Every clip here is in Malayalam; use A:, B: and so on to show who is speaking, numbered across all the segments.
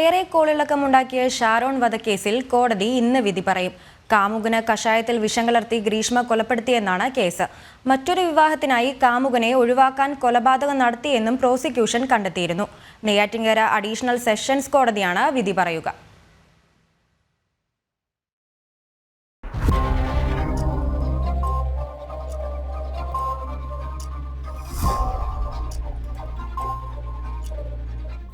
A: ഏറെ കോളിളക്കമുണ്ടാക്കിയ ഷാരോൺ വധക്കേസിൽ കോടതി ഇന്ന് വിധി പറയും. കാമുകന് കഷായത്തിൽ വിഷം കലർത്തി ഗ്രീഷ്മ കൊലപ്പെടുത്തിയെന്നാണ് കേസ്. മറ്റൊരു വിവാഹത്തിനായി കാമുകനെ ഒഴിവാക്കാൻ കൊലപാതകം നടത്തിയെന്നും പ്രോസിക്യൂഷൻ കണ്ടെത്തിയിരുന്നു. നെയ്യാറ്റിങ്കര അഡീഷണൽ സെഷൻസ് കോടതിയാണ് വിധി പറയുക.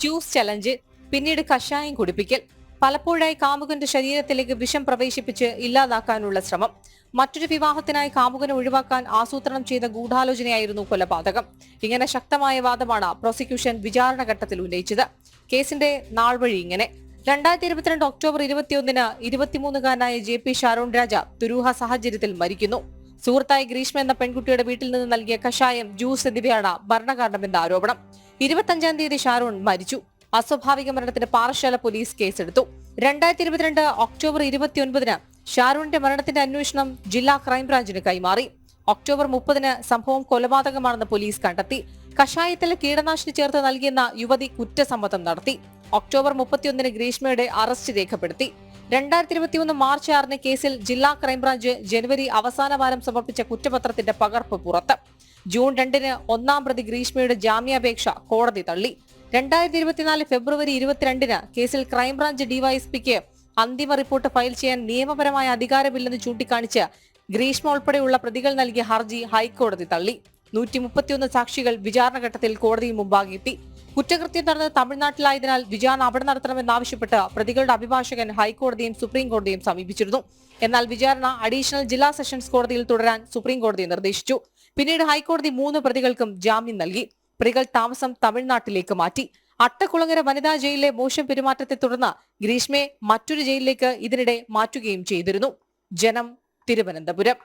B: ജ്യൂസ് ചലഞ്ച് പിന്നീട് കഷായം കുടിപ്പിക്കൽ. പലപ്പോഴായി കാമുകന്റെ ശരീരത്തിലേക്ക് വിഷം പ്രവേശിപ്പിച്ച് ഇല്ലാതാക്കാനുള്ള ശ്രമം. മറ്റൊരു വിവാഹത്തിനായി കാമുകനെ ഒഴിവാക്കാൻ ആസൂത്രണം ചെയ്ത ഗൂഢാലോചനയായിരുന്നു കൊലപാതകം. ഇങ്ങനെ ശക്തമായ വാദമാണ് പ്രോസിക്യൂഷൻ വിചാരണ ഘട്ടത്തിൽ ഉന്നയിച്ചത്. കേസിന്റെ നാൾവഴി ഇങ്ങനെ. രണ്ടായിരത്തി ഇരുപത്തിരണ്ട് ഒക്ടോബർ ഇരുപത്തിയൊന്നിന് ഇരുപത്തിമൂന്നുകാരനായ ജെ പി ഷാരോൺ രാജ ദുരൂഹ സാഹചര്യത്തിൽ മരിക്കുന്നു. സുഹൃത്തായി ഗ്രീഷ്മ എന്ന പെൺകുട്ടിയുടെ വീട്ടിൽ നിന്ന് നൽകിയ കഷായം ജ്യൂസ് എന്നിവയാണ് ഭരണകാരണമെന്ന ആരോപണം. ഇരുപത്തഞ്ചാം തീയതി ഷാരോൺ മരിച്ചു. അസ്വാഭാവിക മരണത്തിന് പാറശാല പോലീസ് കേസെടുത്തു. രണ്ടായിരത്തി ഇരുപത്തിരണ്ട് ഒക്ടോബർ ഇരുപത്തിയൊൻപതിന് ഷാരൂണിന്റെ മരണത്തിന്റെ അന്വേഷണം ജില്ലാ ക്രൈംബ്രാഞ്ചിന് കൈമാറി. ഒക്ടോബർ മുപ്പതിന് സംഭവം കൊലപാതകമാണെന്ന് പോലീസ് കണ്ടെത്തി. കഷായത്തിലെ കീടനാശിനി ചേർത്ത് നൽകിയെന്ന യുവതി കുറ്റസമ്മതം നടത്തി. ഒക്ടോബർ മുപ്പത്തിയൊന്നിന് ഗ്രീഷ്മയുടെ അറസ്റ്റ് രേഖപ്പെടുത്തി. രണ്ടായിരത്തി ഇരുപത്തിയൊന്ന് മാർച്ച് ആറിന് കേസിൽ ജില്ലാ ക്രൈംബ്രാഞ്ച് ജനുവരി അവസാന വാരം സമർപ്പിച്ച കുറ്റപത്രത്തിന്റെ പകർപ്പ് പുറത്ത്. ജൂൺ രണ്ടിന് ഒന്നാം പ്രതി ഗ്രീഷ്മയുടെ ജാമ്യാപേക്ഷ കോടതി തള്ളി. രണ്ടായിരത്തി ഇരുപത്തിനാല് ഫെബ്രുവരി ഇരുപത്തിരണ്ടിന് കേസിൽ ക്രൈംബ്രാഞ്ച് ഡിവൈഎസ്പിക്ക് അന്തിമ റിപ്പോർട്ട് ഫയൽ ചെയ്യാൻ നിയമപരമായ അധികാരമില്ലെന്ന് ചൂണ്ടിക്കാണിച്ച് ഗ്രീഷ്മ ഉൾപ്പെടെയുള്ള പ്രതികൾ നൽകിയ ഹർജി ഹൈക്കോടതി തള്ളി. നൂറ്റി മുപ്പത്തിയൊന്ന് സാക്ഷികൾ വിചാരണ ഘട്ടത്തിൽ കോടതിയിൽ മുമ്പാകെ എത്തി. കുറ്റകൃത്യം നടന്നത് തമിഴ്നാട്ടിലായതിനാൽ വിചാരണ അവിടെ നടത്തണമെന്നാവശ്യപ്പെട്ട് പ്രതികളുടെ അഭിഭാഷകൻ ഹൈക്കോടതിയും സുപ്രീം കോടതിയും സമീപിച്ചിരുന്നു. എന്നാൽ വിചാരണ അഡീഷണൽ ജില്ലാ സെഷൻസ് കോടതിയിൽ തുടരാൻ സുപ്രീം കോടതി നിർദ്ദേശിച്ചു. പിന്നീട് ഹൈക്കോടതി മൂന്ന് പ്രതികൾക്കും ജാമ്യം നൽകി. പ്രതികൾ താമസം തമിഴ്നാട്ടിലേക്ക് മാറ്റി. അട്ടക്കുളങ്ങര വനിതാ ജയിലിലെ മോശം പെരുമാറ്റത്തെ തുടർന്ന് ഗ്രീഷ്മയെ മറ്റൊരു ജയിലിലേക്ക് ഇതിനിടെ മാറ്റുകയും ചെയ്തിരുന്നു. ജനം തിരുവനന്തപുരം.